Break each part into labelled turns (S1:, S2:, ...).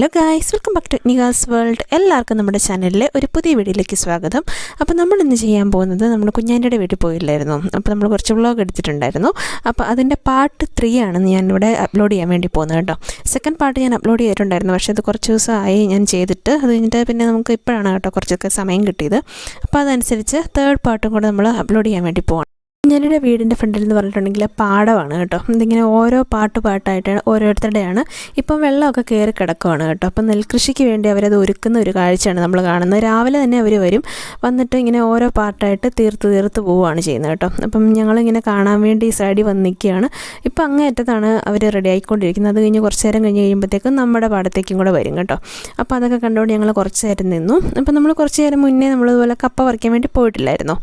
S1: Hello guys welcome back to Nigas world എല്ലാവർക്കും നമ്മുടെ ചാനലിലെ ഒരു പുതിയ വീഡിയോയിലേക്ക് സ്വാഗതം. അപ്പോൾ നമ്മൾ ഇന്ന് ചെയ്യാൻ പോകുന്നത് നമ്മൾ കുഞ്ഞാന്റെ വീട്ടിൽ പോയില്ലായിരുന്നു. അപ്പോൾ നമ്മൾ കുറച്ച് വ്ളോഗ് എടുത്തിട്ടുണ്ടായിരുന്നു. അപ്പോൾ അതിന്റെ പാർട്ട് ത്രീ ആണ് ഞാനിവിടെ അപ്ലോഡ് ചെയ്യാൻ വേണ്ടി പോകുന്നത് കേട്ടോ. സെക്കൻഡ് പാർട്ട് ഞാൻ അപ്ലോഡ് ചെയ്തിട്ടുണ്ടായിരുന്നു. പക്ഷേ അത് കുറച്ച് ദിവസമായി ഞാൻ ചെയ്തിട്ട് അത് കഴിഞ്ഞിട്ട് പിന്നെ നമുക്ക് ഇപ്പോഴാണ് കേട്ടോ കുറച്ചൊക്കെ സമയം കിട്ടിയത്. അപ്പോൾ അതനുസരിച്ച് തേർഡ് പാർട്ടും കൂടെ നമ്മൾ അപ്ലോഡ് ചെയ്യാൻ വേണ്ടി പോകണം ഞാനിവിടെ വീടിന്റെ ഫ്രണ്ടിൽ എന്ന് പറഞ്ഞിട്ടുണ്ടെങ്കിൽ പാടമാണ് കേട്ടോ. ഇതിങ്ങനെ ഓരോ പാട്ട് പാട്ടായിട്ടാണ് ഓരോരുത്തരുടെയാണ്. ഇപ്പം വെള്ളമൊക്കെ കയറി കിടക്കുവാണ് കേട്ടോ. അപ്പം നെൽകൃഷിക്ക് വേണ്ടി അവരത് ഒരുക്കുന്ന ഒരു കാഴ്ചയാണ് നമ്മൾ കാണുന്നത്. രാവിലെ തന്നെ അവർ വരും. വന്നിട്ട് ഇങ്ങനെ ഓരോ പാട്ടായിട്ട് തീർത്ത് തീർത്ത് പോവുകയാണ് ചെയ്യുന്നത് കേട്ടോ. അപ്പം ഞങ്ങളിങ്ങനെ കാണാൻ വേണ്ടി ഈ സൈഡിൽ വന്ന് നിൽക്കുകയാണ്. ഇപ്പം അങ്ങേറ്റത്താണ് അവർ റെഡി ആയിക്കൊണ്ടിരിക്കുന്നത്. അത് കഴിഞ്ഞ് കുറച്ച് നേരം കഴിഞ്ഞ് കഴിയുമ്പോഴത്തേക്കും നമ്മുടെ പാടത്തേക്കും കൂടെ വരും കേട്ടോ. അപ്പോൾ അതൊക്കെ കണ്ടുകൊണ്ട് ഞങ്ങൾ കുറച്ച് നേരം നിന്നു. അപ്പം നമ്മൾ കുറച്ച് നേരം മുന്നേ നമ്മളിതുപോലെ കപ്പ പറിക്കാൻ വേണ്ടി പോയിട്ടില്ലായിരുന്നോ.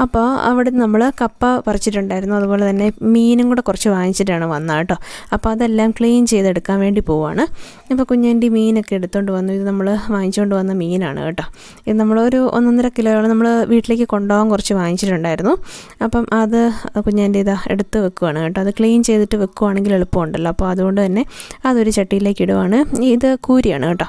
S1: അപ്പോൾ അവിടെ നമ്മൾ കപ്പ പറിച്ചിട്ടുണ്ടായിരുന്നു. അതുപോലെ തന്നെ മീനും കൂടെ കുറച്ച് വാങ്ങിച്ചിട്ടാണ് വന്നത് കേട്ടോ. അപ്പോൾ അതെല്ലാം ക്ലീൻ ചെയ്തെടുക്കാൻ വേണ്ടി പോവാണ്. അപ്പോൾ കുഞ്ഞാന്റെ മീനൊക്കെ എടുത്തുകൊണ്ട് വന്നു. ഇത് നമ്മൾ വാങ്ങിച്ചുകൊണ്ട് വന്ന മീനാണ് കേട്ടോ. ഇത് നമ്മളൊരു ഒന്നൊന്നര കിലോയോളം നമ്മൾ വീട്ടിലേക്ക് കൊണ്ടുപോകാൻ കുറച്ച് വാങ്ങിച്ചിട്ടുണ്ടായിരുന്നു. അപ്പം അത് കുഞ്ഞാന്റെ ഇതാ എടുത്ത് വെക്കുവാണ് കേട്ടോ. അത് ക്ലീൻ ചെയ്തിട്ട് വെക്കുവാണെങ്കിൽ എളുപ്പമുണ്ടല്ലോ. അപ്പോൾ അതുകൊണ്ട് തന്നെ അതൊരു ചട്ടിയിലേക്ക് ഇടുവാണ്. ഇത് കൂരിയാണ് കേട്ടോ.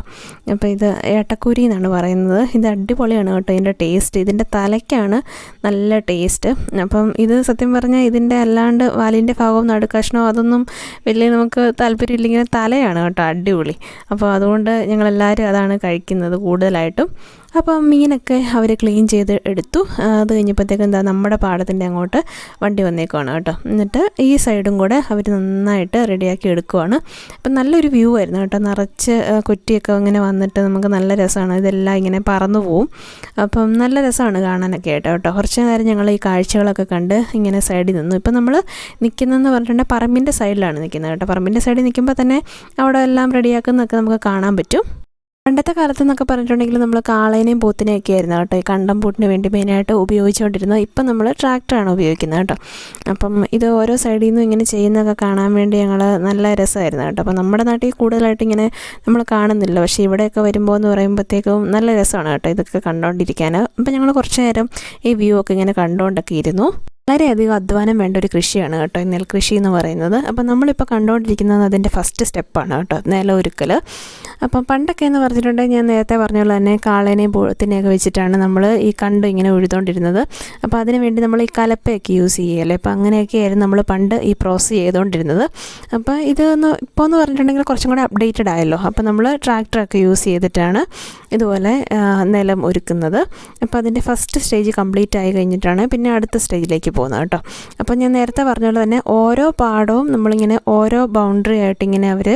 S1: അപ്പോൾ ഇത് ഏട്ടക്കൂരി എന്നാണ് പറയുന്നത്. ഇത് അടിപൊളിയാണ് കേട്ടോ. ഇതിന്റെ ടേസ്റ്റ്. ഇതിന്റെ തലയ്ക്കാണ് നല്ല ടേസ്റ്റ്. അപ്പം ഇത് സത്യം പറഞ്ഞാൽ ഇതിന്റെ അല്ലാണ്ട് വാലിന്റെ ഭാഗവും നടുക്കഷ്ണവും അതൊന്നും വലിയ നമുക്ക് താല്പര്യമില്ലെങ്കിൽ തലയാണ് കേട്ടോ അടിപൊളി. അപ്പോൾ അതുകൊണ്ട് ഞങ്ങളെല്ലാവരും അതാണ് കഴിക്കുന്നത് കൂടുതലായിട്ടും. അപ്പോൾ മീനൊക്കെ അവർ ക്ലീൻ ചെയ്ത് എടുത്തു. അത് കഴിഞ്ഞപ്പോഴത്തേക്കും എന്താ നമ്മുടെ പാടത്തിന്റെ അങ്ങോട്ട് വണ്ടി വന്നേക്കുവാണ് കേട്ടോ. എന്നിട്ട് ഈ സൈഡും കൂടെ അവർ നന്നായിട്ട് റെഡിയാക്കി എടുക്കുവാണ്. അപ്പം നല്ലൊരു വ്യൂ ആയിരുന്നു കേട്ടോ. നിറച്ച് കുറ്റിയൊക്കെ ഇങ്ങനെ വന്നിട്ട് നമുക്ക് നല്ല രസമാണ്. ഇതെല്ലാം ഇങ്ങനെ പറന്നു പോവും. അപ്പം നല്ല രസമാണ് കാണാനൊക്കെ ആയിട്ട് കേട്ടോ. കുറച്ച് നേരം ഞങ്ങൾ ഈ കാഴ്ചകളൊക്കെ കണ്ട് ഇങ്ങനെ സൈഡിൽ നിന്നു. ഇപ്പം നമ്മൾ നിൽക്കുന്നതെന്ന് പറഞ്ഞിട്ടുണ്ടെങ്കിൽ പറമ്പിന്റെ സൈഡിലാണ് നിൽക്കുന്നത് കേട്ടോ. പറമ്പിന്റെ സൈഡിൽ നിൽക്കുമ്പോൾ തന്നെ അവിടെ എല്ലാം റെഡിയാക്കുന്നതൊക്കെ നമുക്ക് കാണാൻ പറ്റും. പണ്ടത്തെ കാലത്ത് എന്നൊക്കെ പറഞ്ഞിട്ടുണ്ടെങ്കിൽ നമ്മൾ കാളേനെയും പോത്തിനെയൊക്കെ ആയിരുന്നു കേട്ടോ. ഈ കണ്ടം പൂട്ടിന് വേണ്ടി മെയിനായിട്ട് ഉപയോഗിച്ചുകൊണ്ടിരുന്നത്. ഇപ്പം നമ്മൾ ട്രാക്ടറാണ് ഉപയോഗിക്കുന്നത് കേട്ടോ. അപ്പം ഇത് ഓരോ സൈഡിൽ നിന്നും ഇങ്ങനെ ചെയ്യുന്നതൊക്കെ കാണാൻ വേണ്ടി ഞങ്ങൾ നല്ല രസമായിരുന്നു കേട്ടോ. അപ്പം നമ്മുടെ നാട്ടിൽ കൂടുതലായിട്ട് ഇങ്ങനെ നമ്മൾ കാണുന്നില്ല. പക്ഷേ ഇവിടെയൊക്കെ വരുമ്പോൾ എന്ന് പറയുമ്പോഴത്തേക്കും നല്ല രസമാണ് കേട്ടോ ഇതൊക്കെ കണ്ടുകൊണ്ടിരിക്കാൻ അപ്പം ഞങ്ങൾ കുറച്ച് നേരം ഈ വ്യൂ ഒക്കെ ഇങ്ങനെ കണ്ടുകൊണ്ടൊക്കെ ഇരുന്നു. വളരെയധികം അധ്വാനം വേണ്ട ഒരു കൃഷിയാണ് കേട്ടോ നെൽകൃഷി എന്ന് പറയുന്നത്. അപ്പം നമ്മളിപ്പോൾ കണ്ടുകൊണ്ടിരിക്കുന്നത് അതിന്റെ ഫസ്റ്റ് സ്റ്റെപ്പാണ് കേട്ടോ നിലമൊരുക്കൽ അപ്പം പണ്ടൊക്കെ എന്ന് പറഞ്ഞിട്ടുണ്ടെങ്കിൽ ഞാൻ നേരത്തെ പറഞ്ഞ പോലെ തന്നെ കാളേനെയും പൂഴത്തിനെയൊക്കെ വെച്ചിട്ടാണ് നമ്മൾ ഈ കണ്ടു ഇങ്ങനെ ഉഴുതുകൊണ്ടിരുന്നത്. അപ്പോൾ അതിന് വേണ്ടി നമ്മൾ ഈ കലപ്പയൊക്കെ യൂസ് ചെയ്യുകയല്ലേ? അപ്പോൾ അങ്ങനെയൊക്കെ ആയിരുന്നു നമ്മൾ പണ്ട് ഈ പ്രോസസ്സ് ചെയ്തുകൊണ്ടിരുന്നത്. അപ്പോൾ ഇതൊന്ന് ഇപ്പോൾ എന്ന് പറഞ്ഞിട്ടുണ്ടെങ്കിൽ കുറച്ചും കൂടെ അപ്ഡേറ്റഡ് ആയല്ലോ. അപ്പോൾ നമ്മൾ ട്രാക്ടറൊക്കെ യൂസ് ചെയ്തിട്ടാണ് ഇതുപോലെ നിലം ഒരുക്കുന്നത്. അപ്പോൾ അതിന്റെ ഫസ്റ്റ് സ്റ്റേജ് കംപ്ലീറ്റ് ആയി കഴിഞ്ഞിട്ടാണ് പിന്നെ അടുത്ത സ്റ്റേജിലേക്ക് പോകുന്നത് കേട്ടോ. അപ്പോൾ ഞാൻ നേരത്തെ പറഞ്ഞ പോലെ തന്നെ ഓരോ പാടവും നമ്മളിങ്ങനെ ഓരോ ബൗണ്ടറി ആയിട്ട് ഇങ്ങനെ അവർ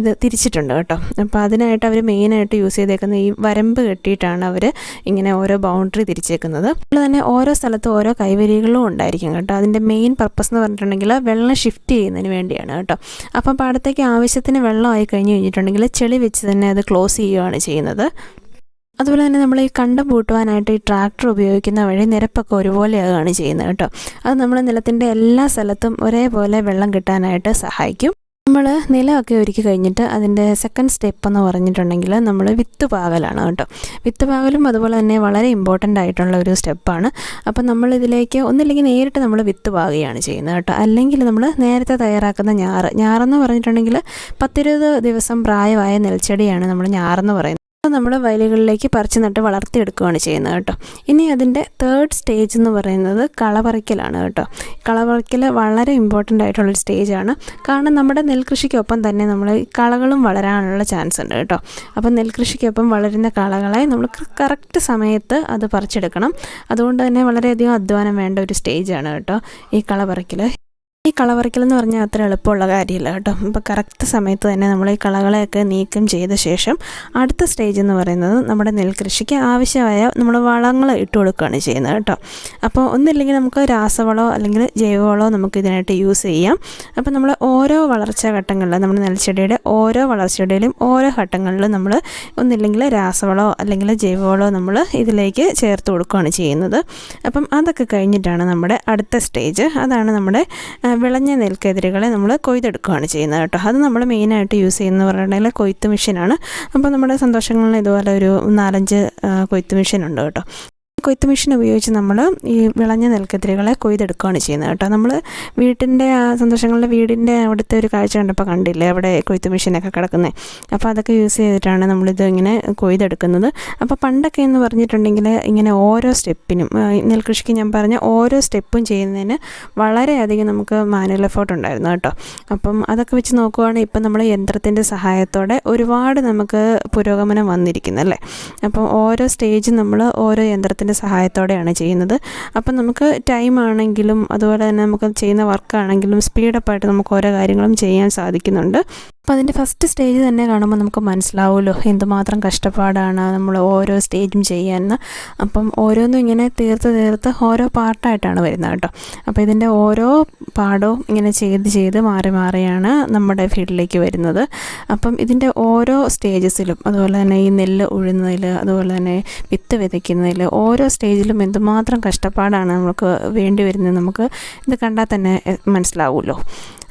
S1: ഇത് തിരിച്ചിട്ടുണ്ട് കേട്ടോ. അപ്പോൾ അതിനായിട്ട് അവർ മെയിനായിട്ട് യൂസ് ചെയ്തേക്കുന്ന ഈ വരമ്പ് കെട്ടിയിട്ടാണ് അവർ ഇങ്ങനെ ഓരോ ബൗണ്ടറി തിരിച്ചേക്കുന്നത്. അതുപോലെ തന്നെ ഓരോ സ്ഥലത്തും ഓരോ കൈവരികളും ഉണ്ടായിരിക്കും കേട്ടോ. അതിന്റെ മെയിൻ പർപ്പസ് എന്ന് പറഞ്ഞിട്ടുണ്ടെങ്കിൽ വെള്ളം ഷിഫ്റ്റ് ചെയ്യുന്നതിന് വേണ്ടിയാണ് കേട്ടോ. അപ്പം പാടത്തേക്ക് ആവശ്യത്തിന് വെള്ളമായി കഴിഞ്ഞ് കഴിഞ്ഞിട്ടുണ്ടെങ്കിൽ ചെളി വെച്ച് തന്നെ അത് ക്ലോസ് ചെയ്യുകയാണ് ചെയ്യുന്നത്. അതുപോലെ തന്നെ നമ്മൾ ഈ കണ്ടം പൂട്ടുവാനായിട്ട് ഈ ട്രാക്ടർ ഉപയോഗിക്കുന്ന വഴി നിരപ്പൊക്കെ ഒരുപോലെയാകുകയാണ് ചെയ്യുന്നത് കേട്ടോ. അത് നമ്മൾ നിലത്തിന്റെ എല്ലാ സ്ഥലത്തും ഒരേപോലെ വെള്ളം കിട്ടാനായിട്ട് സഹായിക്കും. നമ്മൾ നിലമൊക്കെ ഒരുക്കി കഴിഞ്ഞിട്ട് അതിന്റെ സെക്കൻഡ് സ്റ്റെപ്പ് എന്ന് പറഞ്ഞിട്ടുണ്ടെങ്കിൽ നമ്മൾ വിത്ത് പാകലാണ് കേട്ടോ. വിത്ത് പാകലും അതുപോലെ തന്നെ വളരെ ഇമ്പോർട്ടന്റ് ആയിട്ടുള്ള ഒരു സ്റ്റെപ്പാണ് അപ്പം നമ്മൾ ഇതിലേക്ക് ഒന്നില്ലെങ്കിൽ നേരിട്ട് നമ്മൾ വിത്ത് പാകുകയാണ് ചെയ്യുന്നത് കേട്ടോ. അല്ലെങ്കിൽ നമ്മൾ നേരത്തെ തയ്യാറാക്കുന്ന ഞാറ് ഞാറെന്ന് പറഞ്ഞിട്ടുണ്ടെങ്കിൽ പത്തിരുപത് ദിവസം പ്രായമായ നെൽച്ചെടിയാണ് നമ്മൾ ഞാറെന്ന് പറയുന്നത്. നമ്മൾ വയലുകളിലേക്ക് പറിച്ചു നട്ട് വളർത്തിയെടുക്കുകയാണ് ചെയ്യുന്നത് കേട്ടോ. ഇനി അതിന്റെ തേർഡ് സ്റ്റേജ് എന്ന് പറയുന്നത് കളപറിക്കലാണ് കേട്ടോ. കളപറിക്കൽ വളരെ ഇമ്പോർട്ടന്റ് ആയിട്ടുള്ളൊരു സ്റ്റേജാണ് കാരണം നമ്മുടെ നെൽകൃഷിക്കൊപ്പം തന്നെ നമ്മൾ കളകളും വളരാനുള്ള ചാൻസ് ഉണ്ട് കേട്ടോ. അപ്പം നെൽകൃഷിക്കൊപ്പം വളരുന്ന കളകളെ നമ്മൾ കറക്റ്റ് സമയത്ത് അത് പറിച്ചെടുക്കണം. അതുകൊണ്ട് തന്നെ വളരെയധികം അധ്വാനം വേണ്ട ഒരു സ്റ്റേജാണ് കേട്ടോ ഈ കളപറിക്കൽ ഈ കളപറിക്കൽ എന്ന് പറഞ്ഞാൽ അത്ര എളുപ്പമുള്ള കാര്യമില്ല കേട്ടോ. ഇപ്പോൾ കറക്റ്റ് സമയത്ത് തന്നെ നമ്മൾ ഈ കളകളെയൊക്കെ നീക്കം ചെയ്ത ശേഷം അടുത്ത സ്റ്റേജ് എന്ന് പറയുന്നത് നമ്മുടെ നെൽകൃഷിക്ക് ആവശ്യമായ നമ്മൾ വളങ്ങൾ ഇട്ട് കൊടുക്കുകയാണ് ചെയ്യുന്നത് കേട്ടോ. അപ്പോൾ ഒന്നില്ലെങ്കിൽ നമുക്ക് രാസവളമോ അല്ലെങ്കിൽ ജൈവവളമോ നമുക്ക് ഇതിനായിട്ട് യൂസ് ചെയ്യാം. അപ്പോൾ നമ്മൾ ഓരോ വളർച്ചാ ഘട്ടങ്ങളിൽ നമ്മുടെ നെൽച്ചെടിയുടെ ഓരോ വളർച്ചയുടെയും ഓരോ ഘട്ടങ്ങളിലും നമ്മൾ ഒന്നില്ലെങ്കിൽ രാസവളമോ അല്ലെങ്കിൽ ജൈവവളമോ നമ്മൾ ഇതിലേക്ക് ചേർത്ത് കൊടുക്കുകയാണ് ചെയ്യുന്നത്. അപ്പം അതൊക്കെ കഴിഞ്ഞിട്ടാണ് നമ്മുടെ അടുത്ത സ്റ്റേജ് അതാണ് നമ്മുടെ വിളഞ്ഞ നെൽക്കെതിരുകളെ നമ്മൾ കൊയ്തെടുക്കുകയാണ് ചെയ്യുന്നത് കേട്ടോ. അത് നമ്മൾ മെയിനായിട്ട് യൂസ് ചെയ്യുന്നത് പറഞ്ഞിട്ടുണ്ടെങ്കിൽ കൊയ്ത്ത് മെഷീനാണ്. അപ്പോൾ നമ്മുടെ സന്തോഷങ്ങളിൽ ഇതുപോലെ ഒരു നാലഞ്ച് കൊയ്ത്ത് മെഷീൻ ഉണ്ട് കേട്ടോ. കൊയ്ത്ത് മെഷീൻ ഉപയോഗിച്ച് നമ്മൾ ഈ വിളഞ്ഞ നെൽക്കത്തിരികളെ കൊയ്തെടുക്കുകയാണ് ചെയ്യുന്നത് കേട്ടോ. നമ്മൾ വീട്ടിന്റെ ആ സന്തോഷങ്ങളുടെ വീടിന്റെ അവിടുത്തെ ഒരു കാഴ്ച കണ്ടപ്പോൾ കണ്ടില്ലേ അവിടെ കൊയ്ത്ത് മെഷീനൊക്കെ കിടക്കുന്നത് അപ്പോൾ അതൊക്കെ യൂസ് ചെയ്തിട്ടാണ് നമ്മളിത് ഇങ്ങനെ കൊയ്തെടുക്കുന്നത്. അപ്പോൾ പണ്ടൊക്കെ എന്ന് പറഞ്ഞിട്ടുണ്ടെങ്കിൽ ഇങ്ങനെ ഓരോ സ്റ്റെപ്പിനും നെൽകൃഷിക്ക് ഞാൻ പറഞ്ഞ ഓരോ സ്റ്റെപ്പും ചെയ്യുന്നതിന് വളരെയധികം നമുക്ക് മാനുവൽ എഫേർട്ട് ഉണ്ടായിരുന്നു കേട്ടോ. അപ്പം അതൊക്കെ വെച്ച് നോക്കുവാണെങ്കിൽ ഇപ്പം നമ്മൾ യന്ത്രത്തിന്റെ സഹായത്തോടെ ഒരുപാട് നമുക്ക് പുരോഗമനം വന്നിരിക്കുന്നല്ലേ അപ്പോൾ ഓരോ സ്റ്റേജും നമ്മൾ ഓരോ യന്ത്രത്തിന്റെ സഹായത്തോടെയാണ് ചെയ്യുന്നത്. അപ്പം നമുക്ക് ടൈം ആണെങ്കിലും അതുപോലെ തന്നെ നമുക്ക് ചെയ്യുന്ന വർക്കാണെങ്കിലും സ്പീഡപ്പായിട്ട് നമുക്ക് ഓരോ കാര്യങ്ങളും ചെയ്യാൻ സാധിക്കുന്നുണ്ട്. അപ്പോൾ അതിന്റെ ഫസ്റ്റ് സ്റ്റേജ് തന്നെ കാണുമ്പോൾ നമുക്ക് മനസ്സിലാവുമല്ലോ എന്തുമാത്രം കഷ്ടപ്പാടാണ് നമ്മൾ ഓരോ സ്റ്റേജും ചെയ്യാമെന്ന് അപ്പം ഓരോന്നും ഇങ്ങനെ തീർത്ത് തീർത്ത് ഓരോ പാർട്ടായിട്ടാണ് വരുന്നത് കേട്ടോ. അപ്പോൾ ഇതിന്റെ ഓരോ പാടവും ഇങ്ങനെ ചെയ്ത് ചെയ്ത് മാറി മാറിയാണ് നമ്മുടെ ഫീൽഡിലേക്ക് വരുന്നത്. അപ്പം ഇതിന്റെ ഓരോ സ്റ്റേജസിലും അതുപോലെ തന്നെ ഈ നെല്ല് ഉഴുന്നതിൽ അതുപോലെ തന്നെ വിത്ത് വിതയ്ക്കുന്നതിൽ ഓരോ സ്റ്റേജിലും എന്തുമാത്രം കഷ്ടപ്പാടാണ് നമുക്ക് വേണ്ടി വരുന്നത് നമുക്ക് ഇത് കണ്ടാൽ തന്നെ മനസ്സിലാവുമല്ലോ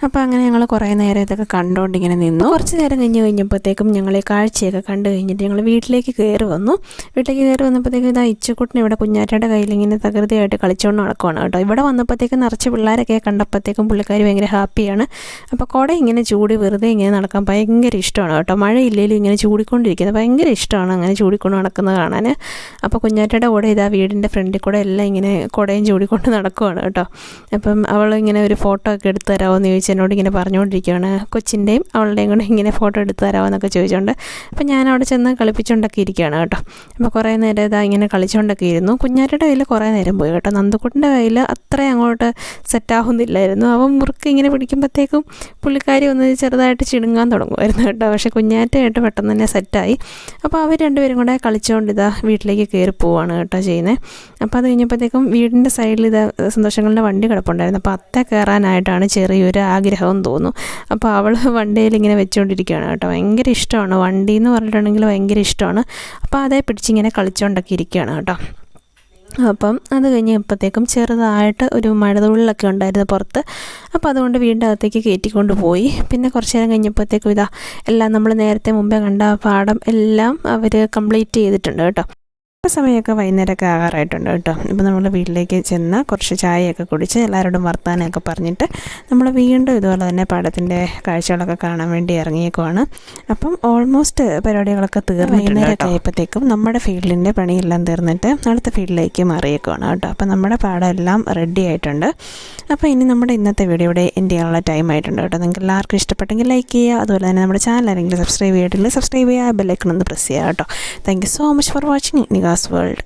S1: അപ്പോൾ അങ്ങനെ ഞങ്ങൾ കുറേ നേരം ഇതൊക്കെ കണ്ടുകൊണ്ടിങ്ങനെ നിന്നു. കുറച്ച് നേരം കഴിഞ്ഞ് കഴിഞ്ഞപ്പോഴത്തേക്കും ഞങ്ങൾ ഈ കാഴ്ചയൊക്കെ കണ്ടു കഴിഞ്ഞിട്ട് ഞങ്ങൾ വീട്ടിലേക്ക് കയറി വന്നു. വീട്ടിലേക്ക് കയറി വന്നപ്പോഴത്തേക്കും ഇതാ ഇച്ചക്കുട്ടിന് ഇവിടെ കുഞ്ഞാറ്റയുടെ കയ്യിൽ ഇങ്ങനെ തകൃതിയായിട്ട് കളിച്ചുകൊണ്ട് നടക്കുവാണ് കേട്ടോ. ഇവിടെ വന്നപ്പോഴത്തേക്കും നിറച്ച് പിള്ളേരൊക്കെ കണ്ടപ്പോഴത്തേക്കും പുള്ളിക്കാർ ഭയങ്കര ഹാപ്പിയാണ്. അപ്പോൾ കുട ഇങ്ങനെ ചൂടി വെറുതെ ഇങ്ങനെ നടക്കാൻ ഭയങ്കര ഇഷ്ടമാണ് കേട്ടോ. മഴയില്ലെങ്കിലും ഇങ്ങനെ ചൂടിക്കൊണ്ടിരിക്കുന്നത് ഭയങ്കര ഇഷ്ടമാണ് അങ്ങനെ ചൂടിക്കൊണ്ട് നടക്കുന്നത് കാണാൻ. അപ്പോൾ കുഞ്ഞാറ്റയുടെ കൂടെ ഇതാ വീടിന്റെ ഫ്രണ്ടിൽ കൂടെ എല്ലാം ഇങ്ങനെ കുടയും ചൂടിക്കൊണ്ട് നടക്കുവാണ് കേട്ടോ. അപ്പം അവൾ ഇങ്ങനെ ഒരു ഫോട്ടോ ഒക്കെ എടുത്തു തരാമോ എന്ന് എന്നോട് ഇങ്ങനെ പറഞ്ഞുകൊണ്ടിരിക്കുകയാണ്. കൊച്ചിന്റെയും അവളുടെയും കൂടെ ഇങ്ങനെ ഫോട്ടോ എടുത്ത് തരാമോ എന്നൊക്കെ ചോദിച്ചുകൊണ്ട്. അപ്പോൾ ഞാൻ അവിടെ ചെന്ന് കളിപ്പിച്ചുകൊണ്ടൊക്കെ ഇരിക്കുകയാണ് കേട്ടോ. അപ്പോൾ കുറേ നേരം ഇതാ ഇങ്ങനെ കളിച്ചുകൊണ്ടൊക്കെ ഇരുന്നു. കുഞ്ഞാറ്റയുടെ കയ്യിൽ കുറേ നേരം പോയി കേട്ടോ. നന്ദുക്കുട്ടിന്റെ കയ്യിൽ അത്ര അങ്ങോട്ട് സെറ്റാവുന്നില്ലായിരുന്നു അവൻ മുറുക്ക് ഇങ്ങനെ പിടിക്കുമ്പോഴത്തേക്കും പുള്ളിക്കാരി ഒന്ന് ചെറുതായിട്ട് ചിടുങ്ങാൻ തുടങ്ങുമായിരുന്നു കേട്ടോ. പക്ഷേ കുഞ്ഞാറ്റയായിട്ട് പെട്ടെന്ന് തന്നെ സെറ്റായി അപ്പോൾ അവർ രണ്ടുപേരും കൂടെ കളിച്ചുകൊണ്ട് ഇതാ വീട്ടിലേക്ക് കയറി പോവുകയാണ് കേട്ടോ ചെയ്യുന്നത് അപ്പോൾ അത് കഴിഞ്ഞപ്പോഴത്തേക്കും വീടിന്റെ സൈഡിൽ ഇത് സന്തോഷങ്ങളുടെ വണ്ടി കിടപ്പുണ്ടായിരുന്നു. അപ്പോൾ അത്ത കയറാനായിട്ടാണ് ചെറിയൊരു ആഗ്രഹം തോന്നും അപ്പോൾ അവൾ വണ്ടിയിൽ ഇങ്ങനെ വെച്ചുകൊണ്ടിരിക്കുകയാണ് കേട്ടോ. ഭയങ്കര ഇഷ്ടമാണ്. വണ്ടി എന്ന് പറഞ്ഞിട്ടുണ്ടെങ്കിൽ ഭയങ്കര ഇഷ്ടമാണ്. അപ്പോൾ അതേ പിടിച്ചിങ്ങനെ കളിച്ചുകൊണ്ടൊക്കെ ഇരിക്കുകയാണ് കേട്ടോ. അപ്പം അത് കഴിഞ്ഞ് ഇപ്പോഴത്തേക്കും ചെറുതായിട്ട് ഒരു മഴതുള്ളിലൊക്കെ ഉണ്ടായിരുന്നു പുറത്ത്. അപ്പോൾ അതുകൊണ്ട് വീണ്ടും അകത്തേക്ക് കയറ്റിക്കൊണ്ട് പോയി. പിന്നെ കുറച്ച് നേരം കഴിഞ്ഞപ്പോഴത്തേക്കും ഇതാ എല്ലാം നമ്മൾ നേരത്തെ മുമ്പേ കണ്ട പാഠം എല്ലാം അവർ കംപ്ലീറ്റ് ചെയ്തിട്ടുണ്ട് കേട്ടോ. ആ സമയമൊക്കെ വൈകുന്നേരമൊക്കെ ആകാറായിട്ടുണ്ട് കേട്ടോ. ഇപ്പോൾ നമ്മൾ വീട്ടിലേക്ക് ചെന്ന് കുറച്ച് ചായയൊക്കെ കുടിച്ച് എല്ലാവരോടും വർത്താനമൊക്കെ പറഞ്ഞിട്ട് നമ്മൾ വീണ്ടും ഇതുപോലെ തന്നെ പാടത്തിന്റെ കാഴ്ചകളൊക്കെ കാണാൻ വേണ്ടി ഇറങ്ങിയേക്കുവാണ്. അപ്പം ഓൾമോസ്റ്റ് പരിപാടികളൊക്കെ തീർന്നു വൈകുന്നേരമൊക്കെ ആയപ്പോഴത്തേക്കും നമ്മുടെ ഫീൽഡിന്റെ പണിയെല്ലാം തീർന്നിട്ട് അടുത്ത ഫീൽഡിലേക്ക് മാറിയേക്കുവാണ് കേട്ടോ. അപ്പം നമ്മുടെ പാടം എല്ലാം റെഡി ആയിട്ടുണ്ട്. അപ്പോൾ ഇനി നമ്മുടെ ഇന്നത്തെ വീഡിയോ ഇവിടെ എന്റെ ചെയ്യാനുള്ള ടൈം ആയിട്ടുണ്ട് കേട്ടോ. നിങ്ങൾക്ക് എല്ലാവർക്കും ഇഷ്ടപ്പെട്ടെങ്കിൽ ലൈക്ക് ചെയ്യുക. അതുപോലെ തന്നെ നമ്മുടെ ചാനൽ ആരെങ്കിലും സബ്സ്ക്രൈബ് ചെയ്തിട്ടില്ല സബ്സ്ക്രൈബ് ചെയ്യുക. ബെല്ലൈക്കൺ ഒന്ന് പ്രസ് ചെയ്യുക കേട്ടോ. Thank you so much for watching Nigas world